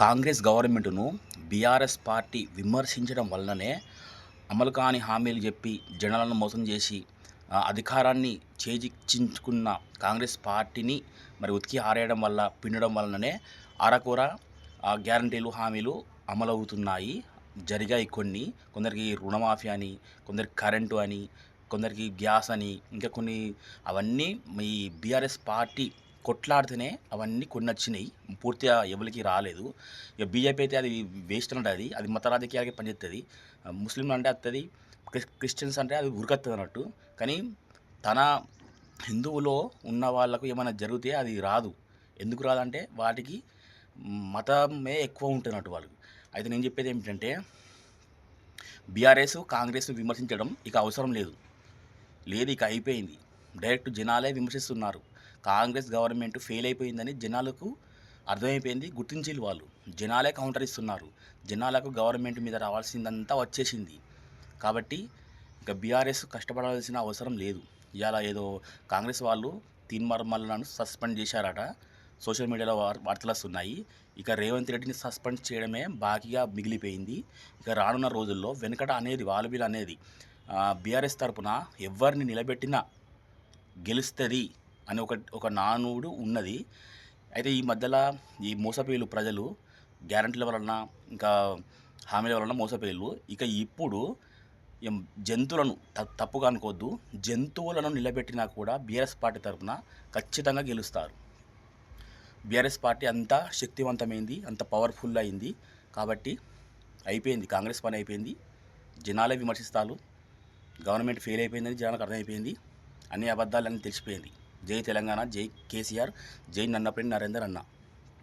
కాంగ్రెస్ గవర్నమెంట్ను BRS party విమర్శించడం వల్లనే అమలు కాని హామీలు చెప్పి జనాలను మోసం చేసి అధికారాన్ని చేజిక్కించుకున్న కాంగ్రెస్ పార్టీని మరి ఉతికి ఆరేయడం వల్ల పిండడం వలననే అరకొర గ్యారంటీలు హామీలు అమలవుతున్నాయి. జరిగాయి కొన్ని. కొందరికి రుణమాఫీ అని కొందరికి కరెంటు అని కొందరికి గ్యాస్ అని ఇంకా కొన్ని అవన్నీ మీ బీఆర్ఎస్ పార్టీ కొట్లాడితేనే అవన్నీ కొన్ని వచ్చినాయి పూర్తిగా ఎవరికి రాలేదు. ఇక బీజేపీ అయితే అది వేస్ట్ ఉంటుంది అది. అది మత రాజకీయాలకి పనిచేస్తుంది ముస్లింలు అంటే వస్తుంది క్రిస్టియన్స్ అంటే అది ఉరకత్తది అన్నట్టు. కానీ తన హిందువులో ఉన్న వాళ్ళకు ఏమైనా జరిగితే అది రాదు. ఎందుకు రాదంటే వాటికి మతమే ఎక్కువ ఉంటున్నట్టు వాళ్ళకి. అయితే నేను చెప్పేది ఏమిటంటే బీఆర్ఎస్ కాంగ్రెస్ను విమర్శించడం ఇక అవసరం లేదు. లేదు ఇక అయిపోయింది. డైరెక్ట్ జనాలే విమర్శిస్తున్నారు. కాంగ్రెస్ గవర్నమెంట్ ఫెయిల్ అయిపోయిందని జనాలకు అర్థమైపోయింది గుర్తించేది వాళ్ళు. జనాలే కౌంటర్ ఇస్తున్నారు. జనాలకు గవర్నమెంట్ మీద రావాల్సిందంతా వచ్చేసింది. కాబట్టి ఇంకా బీఆర్ఎస్ కష్టపడాల్సిన అవసరం లేదు. ఇవాళ ఏదో కాంగ్రెస్ వాళ్ళు తీన్మార్మల్లను సస్పెండ్ చేశారట. సోషల్ మీడియాలో వార్- వార్తలు వస్తున్నాయి. ఇక రేవంత్ రెడ్డిని సస్పెండ్ చేయడమే బాకీగా మిగిలిపోయింది. ఇక రానున్న రోజుల్లో వెనకట అనేది వాలుబీలు అనేది బీఆర్ఎస్ తరపున ఎవరిని నిలబెట్టినా గెలుస్తుంది. అని ఒక ఒక నానుడు ఉన్నది. అయితే ఈ మధ్యలో ఈ మోసపేలు ప్రజలు గ్యారంటీల వలన ఇంకా హామీల వలన మోసపేలు ఇక ఇప్పుడు ఏం జంతువులను త- తప్పుగా అనుకోవద్దు. జంతువులను నిలబెట్టినా కూడా బీఆర్ఎస్ పార్టీ తరపున ఖచ్చితంగా గెలుస్తారు. బీఆర్ఎస్ పార్టీ అంత శక్తివంతమైంది అంత పవర్ఫుల్ అయింది కాబట్టి అయిపోయింది. కాంగ్రెస్ పని అయిపోయింది. జనాలే విమర్శిస్తారు. గవర్నమెంట్ ఫెయిల్ అయిపోయిందని జనాలకు అర్థమైపోయింది. అన్ని అబద్ధాలన్నీ తెలిసిపోయింది. జై తెలంగాణ జై కేసీఆర్ జై నన్నపల్లి నరేందర్ అన్న.